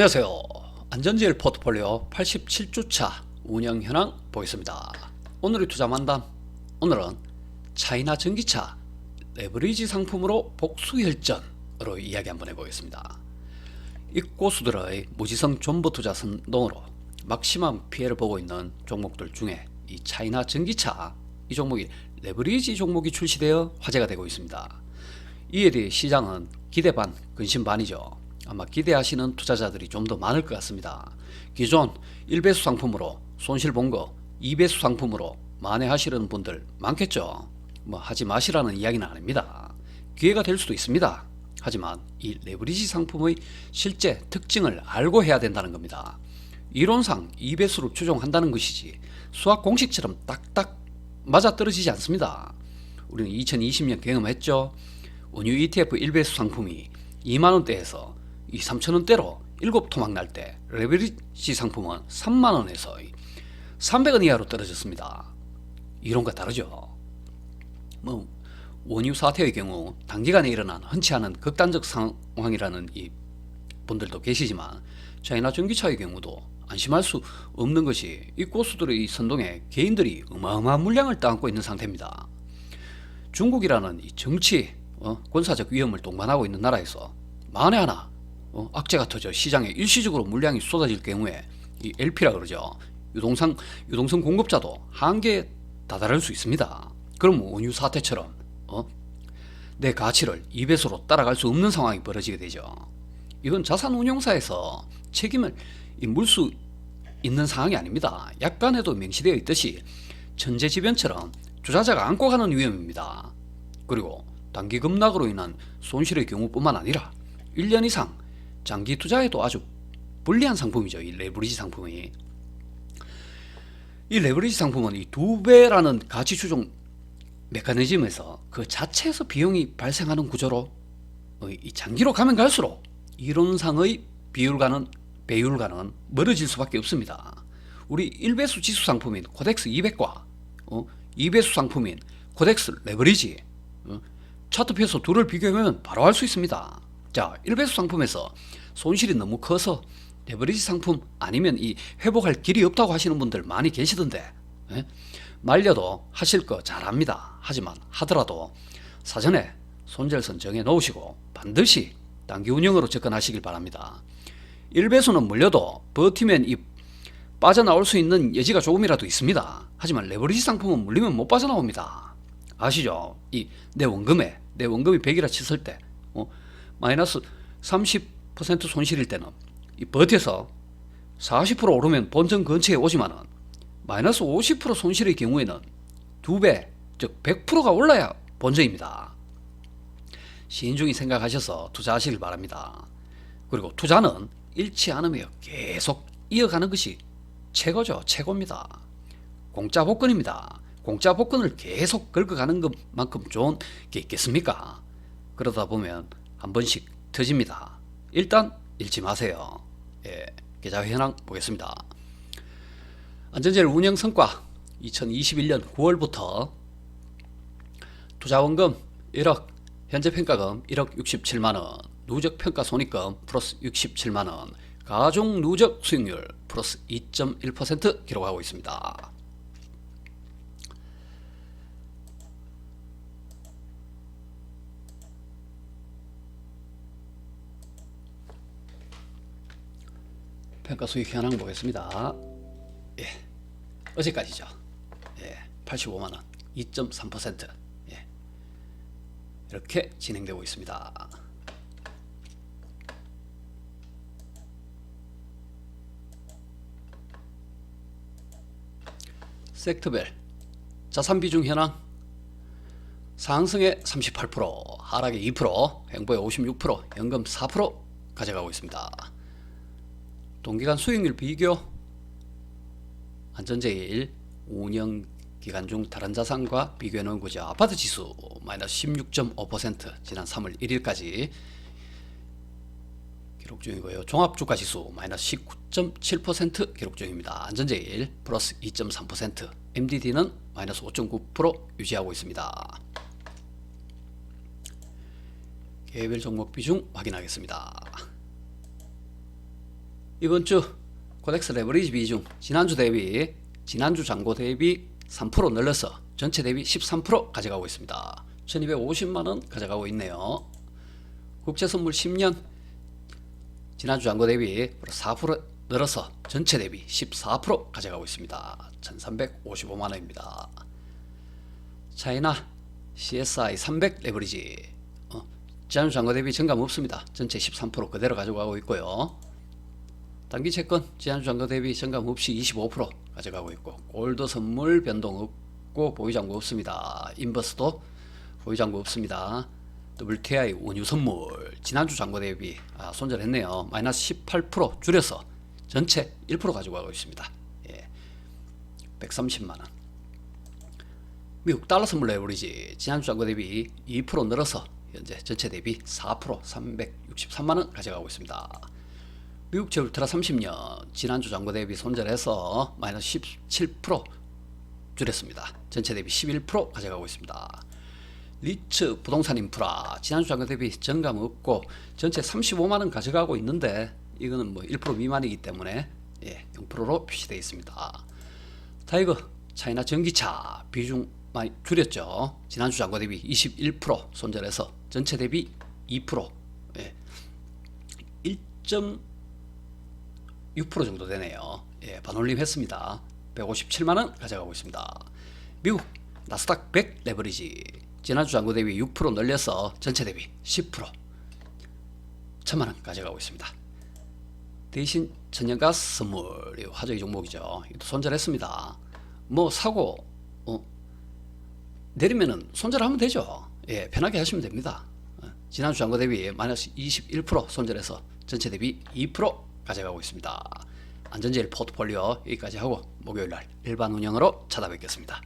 안녕하세요. 안전지일 포트폴리오 87주차 운영 현황 보겠습니다. 오늘의 투자 만담 오늘은 차이나 전기차 레버리지 상품으로 복수 혈전으로 이야기 한번 해보겠습니다. 이 고수들의 무지성 존버 투자 선동으로 막심한 피해를 보고 있는 종목들 중에 이 차이나 전기차 이 종목이 레버리지 종목이 출시되어 화제가 되고 있습니다. 이에 대해 시장은 기대 반 근심 반이죠. 아마 기대하시는 투자자들이 좀 더 많을 것 같습니다. 기존 1배수 상품으로 손실 본 거 2배수 상품으로 만회하시려는 분들 많겠죠. 뭐 하지 마시라는 이야기는 아닙니다. 기회가 될 수도 있습니다. 하지만 이 레버리지 상품의 실제 특징을 알고 해야 된다는 겁니다. 이론상 2배수로 추종한다는 것이지 수학 공식처럼 딱딱 맞아 떨어지지 않습니다. 우리는 2020년 경험했죠. 원유 ETF 1배수 상품이 2만원대에서 이 3천원대로 7토막 날 때 레버리지 상품은 3만원에서 300원 이하로 떨어졌습니다. 이론과 다르죠. 뭐 원유 사태의 경우 단기간에 일어난 흔치 않은 극단적 상황이라는 이 분들도 계시지만 차이나 전기차의 경우도 안심할 수 없는 것이 이 고수들의 이 선동에 개인들이 어마어마한 물량을 떠안고 있는 상태입니다. 중국이라는 이 정치 어, 군사적 위험을 동반하고 있는 나라에서 만에 하나 어, 악재가 터져 시장에 일시적으로 물량이 쏟아질 경우에 이 LP라 그러죠. 유동성 유동성 공급자도 한계에 다다를 수 있습니다. 그럼 원유 사태처럼 어? 내 가치를 2배수로 따라갈 수 없는 상황이 벌어지게 되죠. 이건 자산 운용사에서 책임을 물 수 있는 상황이 아닙니다. 약관에도 명시되어 있듯이 천재지변처럼 투자자가 안고 가는 위험입니다. 그리고 단기 급락으로 인한 손실의 경우뿐만 아니라 1년 이상 장기 투자에도 아주 불리한 상품이죠. 이 레버리지 상품이. 이 레버리지 상품은 이 두 배라는 가치 추종 메커니즘에서 그 자체에서 비용이 발생하는 구조로 어, 이 장기로 가면 갈수록 이론상의 비율과는 배율과는 멀어질 수밖에 없습니다. 우리 1배수 지수 상품인 코덱스 200과 어, 2배수 상품인 코덱스 레버리지 어, 차트표에서 둘을 비교하면 바로 알 수 있습니다. 자, 1배수 상품에서 손실이 너무 커서 레버리지 상품 아니면 이 회복할 길이 없다고 하시는 분들 많이 계시던데 예? 말려도 하실 거 잘합니다. 하지만 하더라도 사전에 손절선 정해 놓으시고 반드시 단기 운영으로 접근하시길 바랍니다. 1배수는 물려도 버티면 이 빠져나올 수 있는 여지가 조금이라도 있습니다. 하지만 레버리지 상품은 물리면 못 빠져나옵니다. 아시죠? 이 내 원금에 내 원금이 100이라 쳤을 때 어, 마이너스 30% 손실일 때는 이 버텨서 40% 오르면 본전 근처에 오지만은 마이너스 50% 손실의 경우에는 두 배, 즉 100%가 올라야 본전입니다. 신중히 생각하셔서 투자하시길 바랍니다. 그리고 투자는 잃지 않으며 계속 이어가는 것이 최고죠. 최고입니다. 공짜 복권입니다. 공짜 복권을 계속 긁어가는 것만큼 좋은 게 있겠습니까? 그러다 보면 한 번씩 터집니다. 일단 잃지 마세요. 예, 계좌 현황 보겠습니다. 안전제일 운영 성과 2021년 9월부터 투자원금 1억, 현재 평가금 1억 67만 원, 누적 평가 손익금 플러스 67만 원, 가중 누적 수익률 플러스 2.1% 기록하고 있습니다. 평가 수익 현황 보겠습니다. 예. 어제까지죠. 예. 85만 원, 2.3%. 예. 이렇게 진행되고 있습니다. 섹터별 자산 비중 현황 상승에 38%, 하락에 2%, 행보에 56%, 연금 4% 가져가고 있습니다. 동기간 수익률 비교 안전제일 운영 기간 중 다른 자산과 비교해 놓은 거죠. 아파트 지수 마이너스 16.5% 지난 3월 1일까지 기록 중이고요. 종합 주가 지수 마이너스 19.7% 기록 중입니다. 안전제일 플러스 2.3% MDD는 마이너스 5.9% 유지하고 있습니다. 개별 종목 비중 확인하겠습니다. 이번 주 코덱스 레버리지 비중 지난주 대비 지난주 잔고 대비 3% 늘려서 전체 대비 13% 가져가고 있습니다. 1250만 원 가져가고 있네요. 국제 선물 10년 지난주 잔고 대비 4% 늘어서 전체 대비 14% 가져가고 있습니다. 1355만 원입니다. 차이나 CSI 300 레버리지 어, 지난주 잔고 대비 증감 없습니다. 전체 13% 그대로 가져가고 있고요. 단기 채권 지난주 잔고 대비 증감 없이 25% 가져가고 있고 골드 선물 변동 없고 보유장고 없습니다. 인버스도 보유장고 없습니다. WTI 원유 선물 지난주 잔고 대비 아, 손절했네요. 마이너스 18% 줄여서 전체 1% 가져가고 있습니다. 예. 130만 원. 미국 달러 선물 레버리지 지난주 잔고 대비 2% 늘어서 현재 전체 대비 4% 363만 원 가져가고 있습니다. 미국 제 울트라 30년 지난주 잔고 대비 손절해서 마이너스 17% 줄였습니다. 전체 대비 11% 가져가고 있습니다. 리츠 부동산 인프라 지난주 잔고 대비 정감 없고 전체 35만 원 가져가고 있는데 이거는 뭐 1% 미만이기 때문에 예, 0%로 표시되어 있습니다. 타이거 차이나 전기차 비중 많이 줄였죠. 지난주 잔고 대비 21% 손절해서 전체 대비 2% 예. 1.6% 정도 되네요. 예, 반올림 했습니다. 157만 원 가져가고 있습니다. 미국 나스닥 100 레버리지 지난주 잔고 대비 6% 늘려서 전체 대비 10% 천만 원 가져가고 있습니다. 대신 천연가스 선물 이 화제의 종목이죠. 이것도 손절했습니다. 뭐 사고 어, 내리면은 손절하면 되죠. 예, 편하게 하시면 됩니다. 어, 지난주 잔고 대비 마이너스 21% 손절해서 전체 대비 2% 가져가고 있습니다. 안전제일 포트폴리오 여기까지 하고 목요일 날 일반 운영으로 찾아뵙겠습니다.